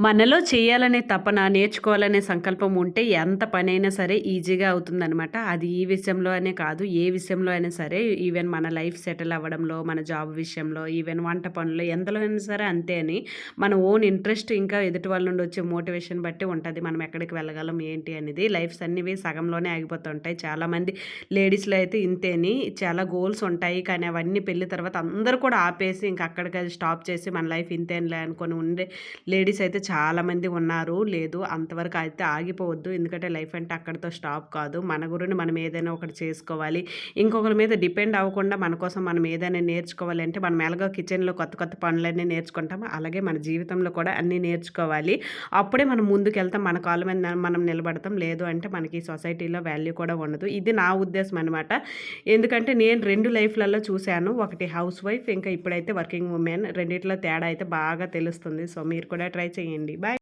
మనలో చేయాలనే తపన, నేర్చుకోవాలనే సంకల్పం ఉంటే ఎంత పనైనా సరే ఈజీగా అవుతుందనమాట. అది ఈ విషయంలో అనే కాదు, ఏ విషయంలో అయినా సరే ఈవెన్ మన లైఫ్ సెటిల్ అవ్వడంలో, మన జాబ్ విషయంలో, ఈవెన్ వంట పనులు ఎంతలో అయినా సరే అంతే అని మన ఓన్ ఇంట్రెస్ట్ ఇంకా ఎదుటి వాళ్ళ నుండి వచ్చే మోటివేషన్ బట్టి ఉంటుంది మనం ఎక్కడికి వెళ్ళగలం ఏంటి అనేది. లైఫ్స్ అన్నివి సగంలోనే ఆగిపోతుంటాయి. చాలామంది లేడీస్‌లో అయితే ఇంతేని చాలా గోల్స్ ఉంటాయి. కానీ అవన్నీ పెళ్ళి తర్వాత అందరూ కూడా ఆపేసి ఇంకా అక్కడికి స్టాప్ చేసి మన లైఫ్ ఇంతేనిలే అనుకొని ఉండే లేడీస్ అయితే చాలామంది ఉన్నారు. లేదు అంతవరకు అయితే ఆగిపోవద్దు. ఎందుకంటే లైఫ్ అంటే అక్కడితో స్టాప్ కాదు. మన గురిని మనం ఏదైనా ఒకటి చేసుకోవాలి. ఇంకొకరి మీద డిపెండ్ అవ్వకుండా మన కోసం మనం ఏదైనా నేర్చుకోవాలి అంటే మనం ఎలాగో కిచెన్‌లో కొత్త కొత్త పనులన్నీ నేర్చుకుంటాం. అలాగే మన జీవితంలో కూడా అన్నీ నేర్చుకోవాలి. అప్పుడే మనం ముందుకెళ్తాం. మన కాళ్ళ మీద మనం నిలబడతాం. లేదు అంటే మనకి సొసైటీలో వాల్యూ కూడా ఉండదు. ఇది నా ఉద్దేశం అనమాట. ఎందుకంటే నేను రెండు లైఫ్‌లలో చూశాను. ఒకటి హౌస్ వైఫ్ ఇంకా ఇప్పుడైతే వర్కింగ్ ఉమెన్ రెండిట్లో తేడా అయితే బాగా తెలుస్తుంది. సో మీరు కూడా ట్రై చేయండి చేయండి. బాయ్.